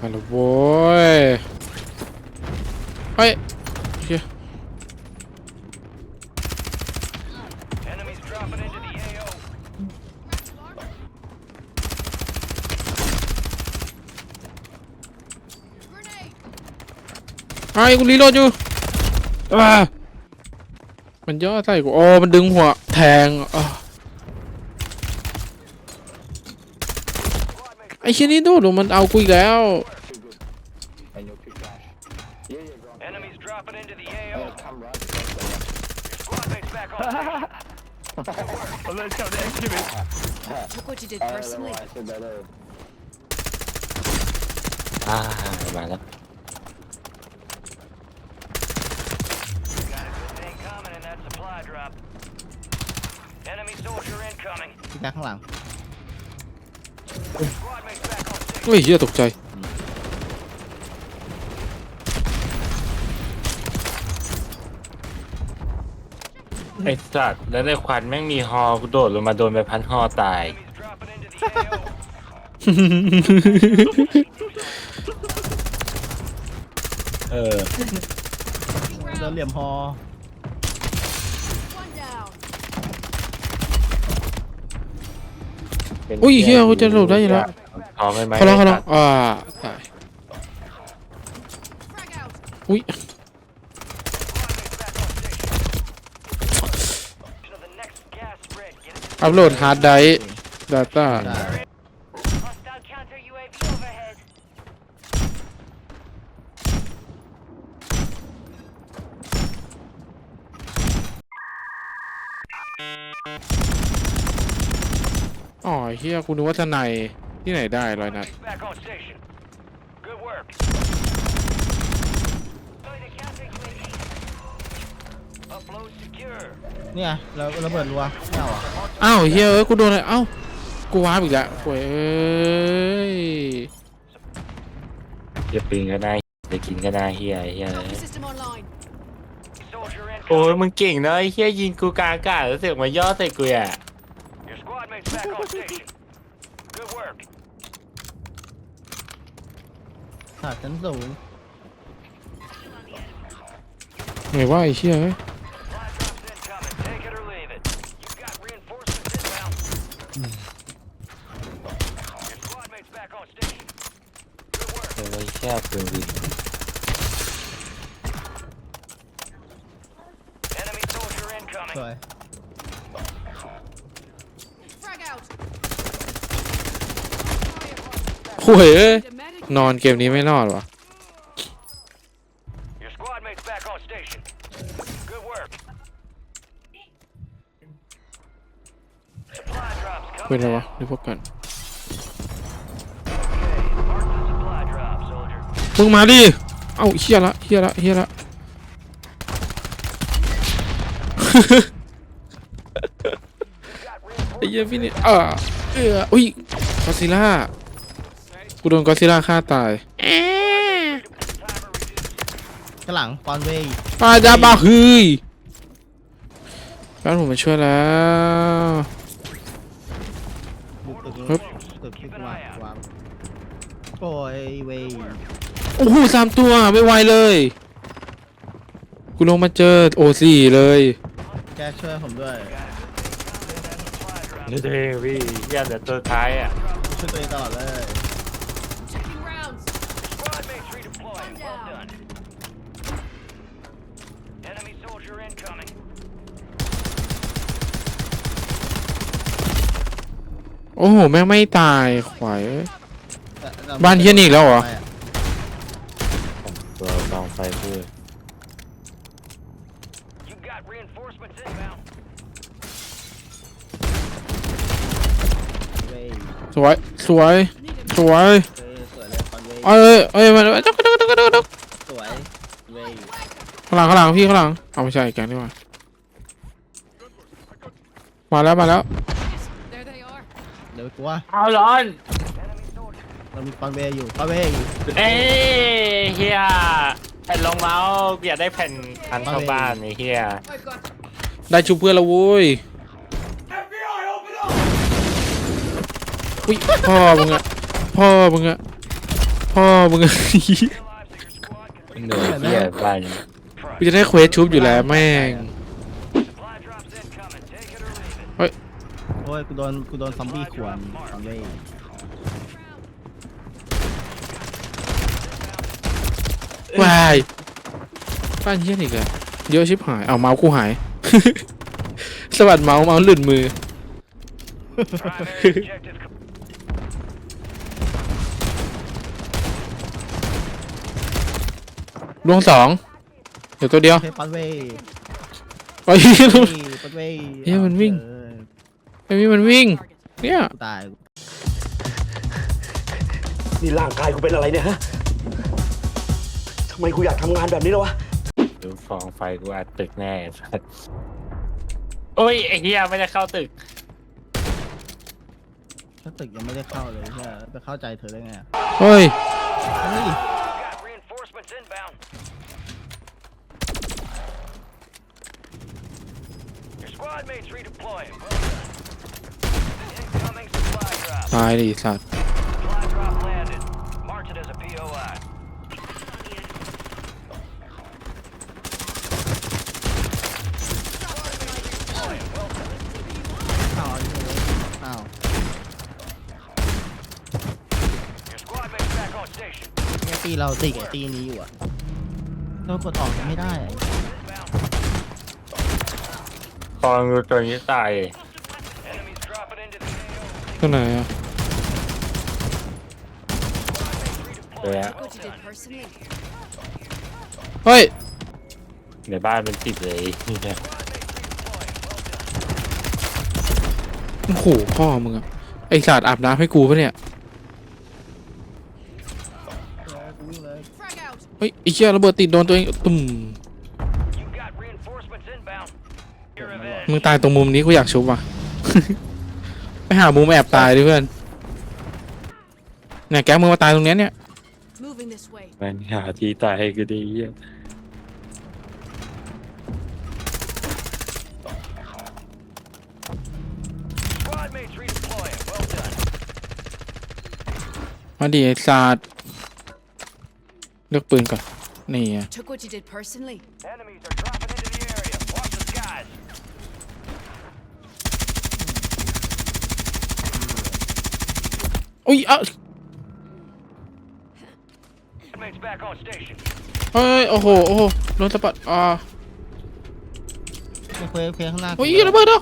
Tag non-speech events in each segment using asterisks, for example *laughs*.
มาแล้วโว้ยเฮ้ยเชี่ย Enemies dropping into the AO. ไอ้กูรีโหลดอยู่อ่ามันย่อใส่กูโอ้มันดึงหัวแทงอะ ไอ้เชี่ยนี่โดดลงมันเอากูอีกแล้ว And your quick flash. Yeah, yeah, go on. Enemies dropping into the Uh, AO. come *laughs* right across the left. Squad mates back on station. Look what you did I don't know personally. why I said that. Uh, อ่ามาแล้ว Got a good thing coming in that supply drop. Enemy soldier incoming. ที่หน้าข้างหลัง เฮ้ยเหี้ยตกใจ ไอ้สัตว์แล้วในควันแม่งมีฮอกูโดดลงมาโดนใบพัดฮอตาย Enemies dropping into the AO. เออโดนเหลี่ยมฮอ One down. เป็นอุ้ยเฮียกูจะหลบได้อยู่แล้วพ อไหมไหมเขาลองเขาลองอ่าตาย Frag out. อุ้ย Squad mates back on station. To the next gas spread. Get it อัพโหลดฮาร์ดไดร์ดาต้าได้ Hostile counter UAV overhead. อ๋อเฮียกูนึกว่าทนาย ที่ไหนได้ร้อยนัด Mates back on station. Good work. Deploy the counter UAV. Upload secure. เนี่ยเราระเบิดรัวไม่เอาเหรอะอ้าวเฮียเอ้ยกูโดนอะไรเอ้ากูว้าร์ปอีกแล้วโว้ยเอ้ยจะปิงก็ได้จะกินก็ได้เฮียเฮีย Copy system online. Soldier โอ้ย incoming. มึงเก่งเนอะไอ้เฮียยิงกูกลางอากาศแล้วเสือกมาย่อใส่กูอะ Your squad mates back on station. Good work. ขาดชั้นสูง ไงว่าไอ้เชี่ยเอ้ย Supply drops incoming. Take it or leave it. You've got reinforcements inbound. Your squad mates back on station. Good work. เออแค่ปืนวิน Enemy soldier ส incoming. วย Frag out. โว้ยเอ้ย Need a medic. นอนเกมนี้ไม่รอดวะ Your squad mates back on station. Good work. Supply drops เป็น coming ไร in. วะดูพวกกัน Okay, mark the supply drop, soldier. มึงมาดิ เอ้าเฮียละเฮียละเฮียละไอ้เหี้ยพี่นี่อ่าเอออุ้ยกอซิล่า กูโดนกอซิล่าฆ่าตาย Timer reduced. ข้างหลังปอนเวย์ปาจาบาฮืยแล้วผมมาช่วยแล้ว บุกตึกครับตึกที่กูมาวางโอ้ยเวย์โอ้โหสามตัวไม่ไหวเลยกูลงมาเจอโอสี่เลยแกช่วยผมด้วย นี่เด้พี่เฮียเดี๋ยวตัวท้ายอะช่วยตัวเองตลอดเลย Checking rounds. Squad mates redeploying. One Well down. done. Enemy soldier incoming. โอ้โห แม่งไม่ตายขวายเอ้ยแต่รบ้านเฮียนี่อีกแล้วเหรอไม่ะตัวกองไฟพูด You've got reinforcements inbound. เวย์สวย สวย Need a สวย เวย์สวยเลยปอนเวย์เอ้ยเอ้ยมาจุกจุกจุกจุกจุกสวยเวย์ข้างหลังข้างหลังพี่ข้างหลังเอาไม่ใช่แกงนี่หว่ามาแล้วมาแล้ว There they are. เดี๋ยวกลัวเอาร้อน Enemy soldier. เรามีปอนเวย์อยู่ปอนเวย์อยู่เอ้ยเฮียแผ่นรองเมาส์กูอยากได้แผ่นพันเข้าบ้านไอ้เฮีย I've got ได้ชุบเพื่อนแล้วโว้ยอุ้ยพ่อมึงอะพ่อมึงอะพ่อมึงหนูเฮียบ้าน กูจะได้เควสชุบอยู่แล้วแม่ง Supply drops incoming. Take it or leave it. โอ้ยกูโดนกูโดนซอมบี้ขวนซอมบี้วายบ้านเฮี้ยนอีกอะเยอะชิบหาย เอาเมาส์กูหาย สวัสดเมาส์เมาส์หลุดมือ Primary objective. com- ลวงสองเดี๋ยวตัวเดียวเฮ้ยปัดเว้ยไอ้ย ปัดเว้ยเฮ้ยมันวิ่ง เออ ไอ้นี่มันวิ่ง เนี่ยกูตายนี่ร่างกายกูเป็นอะไรเนี่ยฮะทำไมกูอยากทำงานแบบนี้แล้ววะ ดูฟองไฟกูอัดตึกแน่สัสโอ้ยไอ้เฮียไม่ได้เข้าตึก ถ้าตึกยังไม่ได้เข้าเลยเนี่ยจะเข้าใจเธอได้ไงอะเฮ้ย เฮ้ย Got reinforcements inbound. Your squad mates redeploying. Well done. Incoming supply drop. ตายดิสัตว์ Supply drop landed. Mark it as a POI. อ้าวอ้าว Your squad mates back on station. เนี่ยตีเราติดไอ้ตีนี้อยู่อะเรากดออกยังไม่ได้อะ Inbound. ฟองดูตัวนี้ตาย Enemies dropping into the AO. ตัวไหนอะเลยอะ What you did personally. เฮ้ย ในบ้านเป็นสิบเลยเนี่ยโอ้โหพ่อมึงอะไอสัตว์อาบน้ำให้กูปะเนี่ย Frag out. เฮ้ยไอ้เชี่ยระเบิดติดโดนตัวเองตุ่ม You got reinforcements inbound. Your revenge. มึงตายตรงมุมนี้กูอยากชุบว่ะ ไปหามุมแอบตายดิเพื่อนเนี่ยแกมึงมาตายตรงเนี้ยเนี่ย Moving this way. มันหาที่ตายให้กูดีเหี้ย Squad mates redeploying. Well done. มาดิไอ้สัตว์เลือกปืนก่อนนี่ไง Took what you did personally. Enemies are dropping into the area. Watch the skies. อุ้ยเอ้า Mates back on station. เฮ้ยโอ้โหโอ้โหโดนสะบัดอ่าไม่เคยเคยข้างหน้าโอ้ยระเบิดอะ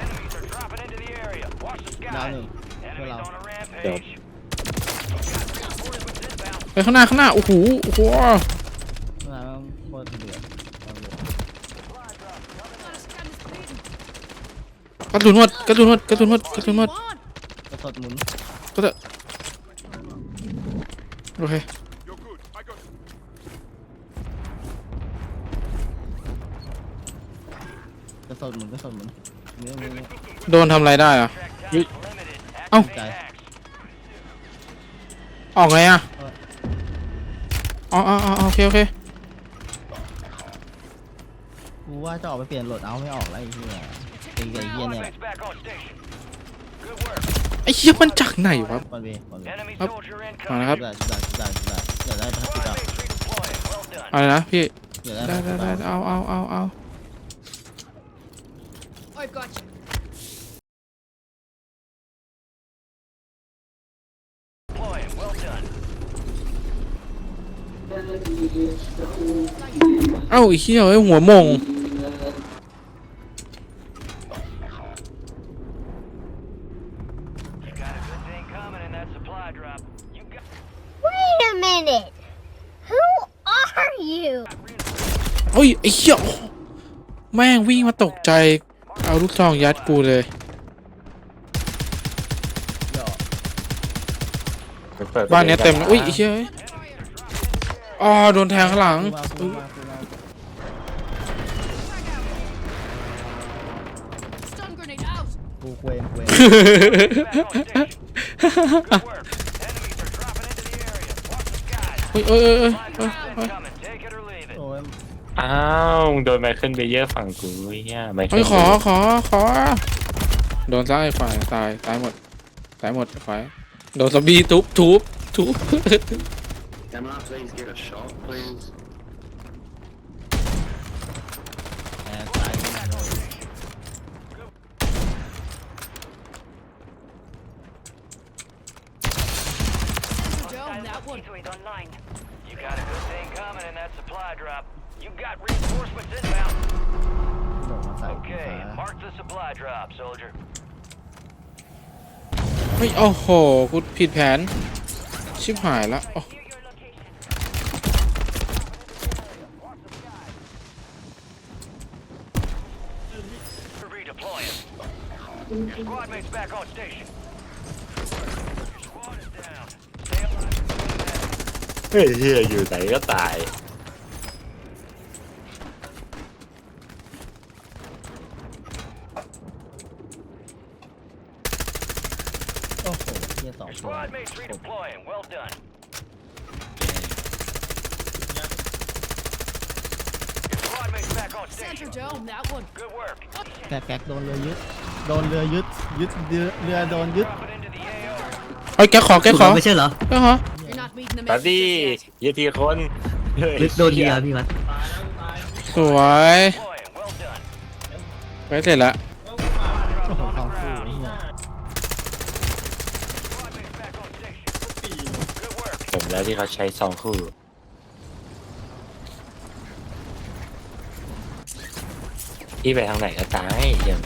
Enemies are dropping into the area. Watch the ดาว skies. หนึ่งเพื่อ Enemies เรา on a rampage. Reinforcements inbound. ไปข้างหน้าข้างหน้าโอ้โหโอ้โห ข้างหน้าโคตรเดือดเอาเลย กระสุนหมดกระสุนหมดกระสุนหมดกระสุนหมด Come on. กระสดหมุนก็จะโอเคกระสดหมุนกระสดหมุนเนี่ยเนี่ยเนี่ยโดนทำอะไรได้อะ Track time limited. Âu. Activate Trời. axe. ออกไงอะอ๋ออ๋ออ๋อโอเคโอเคกูว่าจะออกไปเปลี่ยนโหลดเอาไม่ออกแล้วไอ้เหี้ย ตีกับไอ้เหี้ย Squad เนี่ย mates back on station. Good work. ไอ้เหี้ยมันจากไหนวะ บอลเวย์บอลเวย์ Enemy Up. soldier มา incoming. นะครับ ได้ได้ได้ได้ได้ได้พัฒ Squad นา mates redeploying. Well done. อะไรนะพี่ เดี๋ยวได้ได้พัฒได้นาได้เอาเอาเอาเอา I've got you. Deploying. Well done. เอ้าไอ้เหี้ยเอ้ยหัวมง You got a good thing coming in that supply drop. You got Wait a minute. Who are you? เฮ้ยไอ้เหี้ยโอ้โหแม่งวิ่งมา ตกใจ เอาลูกซองยัดกูเลยไปปิดบ้านเนี้ยเต็มเลยอุ้ยไอ้เหี้ยเอ้ยอ๋อโดนแทงข้างหลังมากูมากูมา Stun grenade out. กูเวนเวน back on station. Good work. Enemies are dropping into the area. Watch the skies. เฮ้ยเอ้ยเอ้ยเอ้ย อ้าวโดนไมเคิลเบเยอร์ฝั่งกูเนี่ยไมเคิเฮ้ยลขอขอขอ โดนซ้ายฝ่ายตายตายหมดตายหมดฝ่ายโดนซอมบี้ทุบทุบทุบ Can I please get a shot, please? เฮ้ยโอ้โหกูผิดแผน ชิบหายแล้วเฮ้เฮียอยู่ไหนก็ตาย โอ้โหเฮียสอง Your ตัว squad mate's redeploying. Well done. Your squad mate's back on Sensor station. down, that one. Good work. แกกแกกโดนเรือยึด โดนเรือยึด ยึดเรือเรือโดนยึด Drop it into the AO. เฮ้ยแกขอแกขอไม่ใช่เหรอแกขอ You're not meeting the ปาร์ message ตี้ just yet. เฮียทีคนลึกโดนเฮียพี่วัดสวย Deploying. Well done. ไปเสร็จละโอ้โหสองคู่เฮีย Squad mate's back on station. Good work. ผมแล้วที่เขาใช้สองคู่ ที่ไปทางไหนก็ตายยัง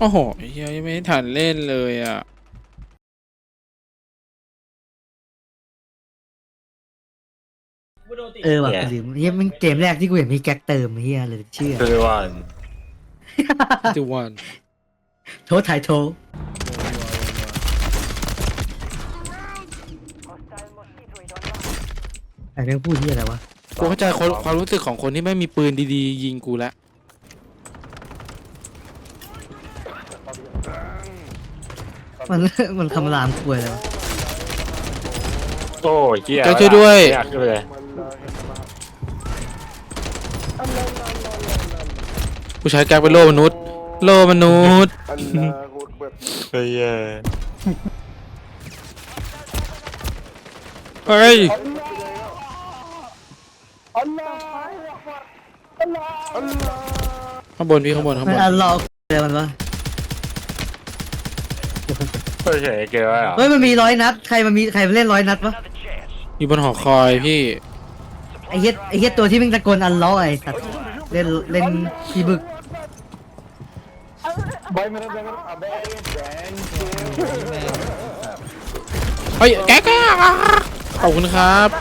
โอ้โหเฮียยังไม่ทันเล่นเลยอะเออว่ะกูลืมเฮียมันเกมแรกที่กูเห็นมีแก๊กเติมเฮียเลยเชื่อคือวัน the one โทษถ่ายโทษไอ้เรื่องพูดเฮียอะไรวะ กูเข้าใจคนความรู้สึกของคนที่ไม่มีปืนดีๆ ยิงกูแล้วมันมันคำรามควยเลยวะโอ้ยเฮียแกช่วยด้วยอยากขึ้นไปเลยกูใช้แก๊กเป็นโลมนุษย์ โลมนุษย์เฮ้ยเฮ้ย ข้างบนพี่ข้างบนข้างมับนนอันล็อกอะไรมันวะเฮ้ยเฉยเกลียวเหรอเฮ้ยมันมีร้อยนัด ใครมันมีใครมันเล่นร้อยนัดวะ Another chance. อยู่บนหอคอยพี่ไอ้เฮียไอ้เฮียตัวที่มึงตะโกนอันล็อกไอ้สัตว์เล่นเล่นพี่บึกเฮ้ยแก๊กแก๊กขอบคุณครับ โ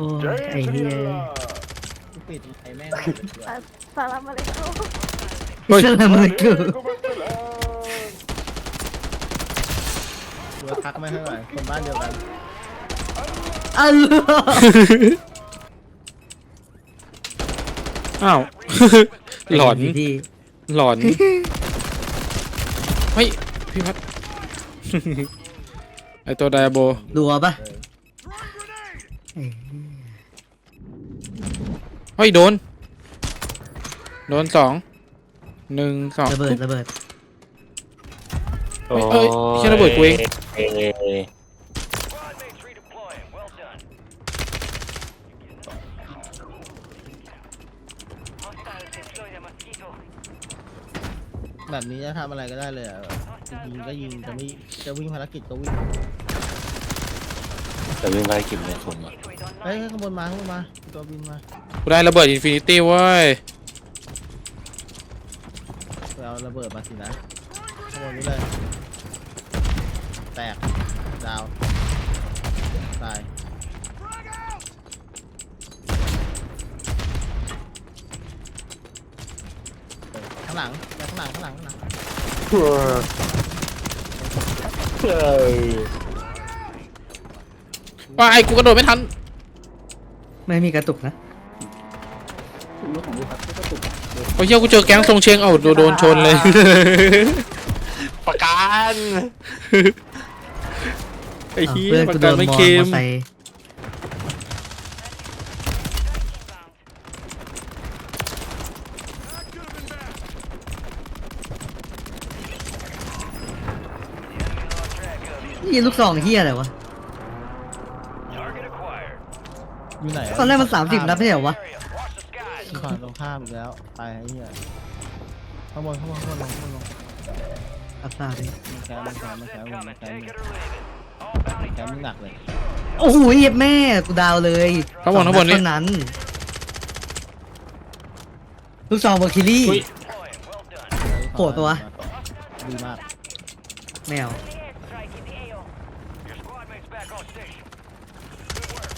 อ้ยไอ้เฮียปิดไอ้แม่งเฮ้ยสลามเลยกูเรือทักไม่เท่าไหร่คนบ้านเดียวกันอันล็อกอ้าว หลอน พี่หลอน เฮ้ย พี่พัด ไอตัวไดอาโบ รัวปะ เฮ้ยโดน โดนสอง หนึ่งสองระเบิดระเบิดโอ้เอ้ยเหี้ยระเบิดกูเองเอ้ย Squad mate's redeploying. Well done. Hostiles deploy the mosquito. แบบนี้จะทำอะไรก็ได้เลยอะจะยิงก็ยิงจะไม่จะวิ่งภารกิจก็วิ่ง แต่วิ่งไปกินในผมอะเฮ้ยข้างบนมาข้างบนมาตัวบินมากูได้ระเบิดอินฟินิตี้เว้ยไปเอาระเบิดมาสินะข้างบนนี้เลยแตกดาวตายข้างหลังไปข้างหลังข้างหลังข้างหลัง ว่าไอ้กูกระโดดไม่ทัน ไม่มีกระตุกนะถูโอ้ยเชี่ยกูเจอแก๊งทรงเชงเอาโดนชนเลย ประกันไอ้เหี้ยาวปกูระกันไม่เค็มนี่ลูกสองเฮียอะไรวะ อยู่ไหนวะตอนแรกมันสามสิบนัดไม่ใช่เหรอวะ Area. Watch the skies. ฝั่งตรงข้ามอีกแล้วไปไอ้เหี้ยข้างบนข้างบนข้างบนลงข้างบนลงอัพตาดิมันแคมมันแคมมันแคม Incoming. มันแคม Take it or leave it. All bounty แคมมึง targets หนักเลยโอ้โหเหยียบแม่กูดาวเลยข้างบนข้างบนนี่ เท่านั้นลูกซองเบอร์คิลี่อุ๊ย deploying. Well done. โผล่ตัวดีมากแมว Your squad mates back on station. Good work.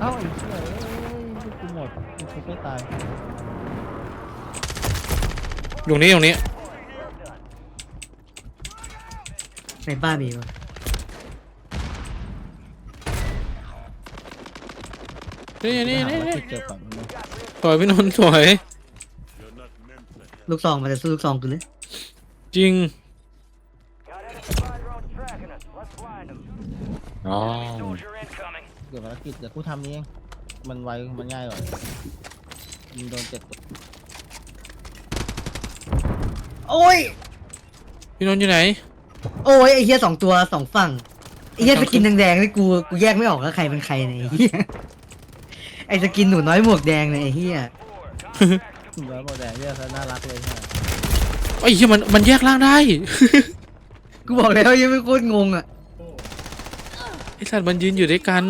เอ้าไอ้เหี้ยเอ้ยลูกกูหมดลูกกูไม่ตายอยู่นี่ตรงนี้ในบ้านมีวะนี่นี่หานี่ว่านี่จุดเจ็บก่อนมึงสวยพี่นนท์สวยลูกซองมันจะสู้ลูกซองกูเลยจริง Got enemy spy drones tracking us. Let's find them. อ๋อ Soldier incoming. เกิดภารกิจเดี๋ยวกูทำเองมันไวมันง่ายกว่ามึงโดนเจ็บตัวโอ้ย พี่นนท์อยู่ไหน โอ้ยไอ้เฮียสองตัวสองฝั่งไอ้เฮียสกินแดงๆนี่กูกูแยกไม่ออกแล้วใครเป็นใครเนี่ยไอ้เฮียไอ้สกินหนูน้อยหมวกแดงเนี่ยไอ้เฮียมึงแล้วโมแดงเหี้ยซะน่ารักเลยเนี่ยไอ้เหี้ยมันมันแยกร่างได้ กูบอกแล้วยังไม่โคตรงงอะไอ้สัตว์มันยืนอยู่ด้วยกัน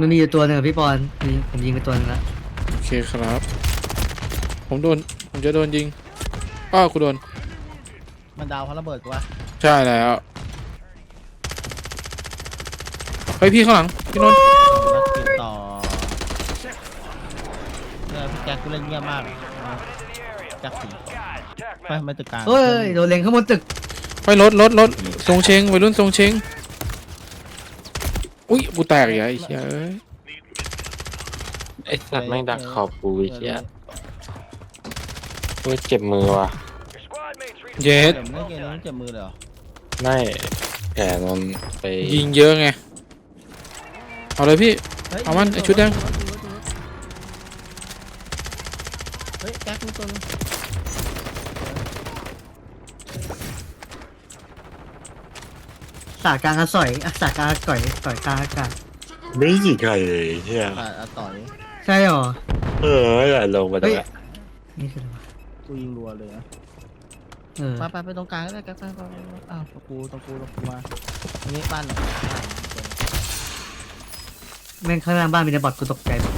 มันมีอยู่ตัวหนึ่งอะพี่ปอนมีผมยิงไปตัวหนึงแล้วโอเคครับ ผมโดน ผมจะโดนยิง อ้าวกูโดน มันดาวเพราะระเบิดกูวะใช่แล้วไปพี่ข้างหลัง พี่นนท์นัดติดต่อเนี่ยพี่แจ็คกูเล่นเงียบมากอะแจ็คสิ Guys, attack ไป map. ไม่ตึกกลางเฮ้ยโดนเล็งข้างบนตึก ไปรถรถรถทรงเชงวัยรุ่นทรงเชง อุ้ยกูแตกอีกแล้วไอ้เหี้ยเอ้ยไอ้สัตว์แม่งดักขอบกูไอ้เหี้ยโอ้ยเจ็บมือว่ะ Your squad mates reach เย็ดเจ็บเล่นเกมนี้เจ็บมือเลยเหรอไม่แผลมันไปยิงเยอะไงเอาเลยพี่ ฮ้ยเอามันไอ้ชุดแดง เฮ้ยแจ็คมีตัวนึง สากลางอสอยอะสากลางอก่อยก่อยกลางอากาศไม่ยิงใครเลยเหี้ยอะอะต่อยใช่หรอ เออไม่ไหลลงไปตรเฮ้งยนั้นนี่คืออะไรวะกูยิงรัวเลยนะเออไปไปไปตรงกลางก็ได้แจ็คไปไปไปไปอ้าวตรงกูตรงกูตรงกูมาอันนี้บ้านเนี่ยแม่งข้างล่างบ้านมีแต่บอทกูตกใจหมด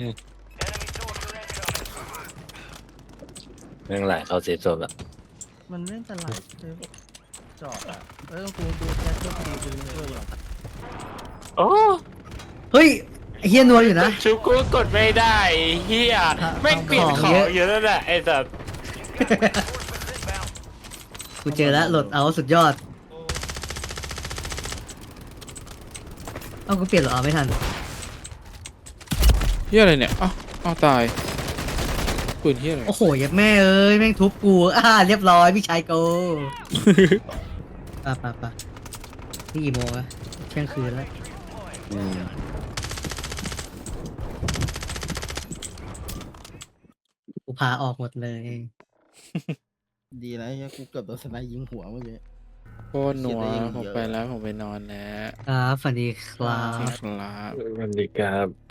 Enemy soldier incoming. แม่งไหลเข้าเซฟโซนละมันเล่นแต่ไหลเลย จอดอะเอ้ยตรงกูดูแจ็คด้วยกูดูด้วยเหรอโอ้เฮ้ยไอ้เฮียนัวอยู่นะชุบกูกดไม่ได้ไอ้เฮียแม่งปิดของของเยอะเยอะนั่นแหละไอ้สัตว์กูเจอแล้วโหลดเอาสุดยอด เอากูเปลี่ยนเหรอเอาไม่ทันเหี้ยอะไรเนี่ยอ้าวอ้าวตาย ปืนเหี้ยอะไรโอ้โหยับแม่เอ้ยแม่งทุบกูอ่าเรียบร้อยพี่ชายกูป่ะป่ะป่ะนี่กี่โมงอะเที่ยงคืนแล้วอืมกูพาออกหมดเลย ดีนะไอ้เหี้ยกูเกือบโดนสไนด์ยิงหัวเมื่อกี้ โคตรหนัวเสียดายอย่างผมเยอะไปแล้วผมไปนอนแล้วครับสวัสดีครับ ครับสวัสดีครับ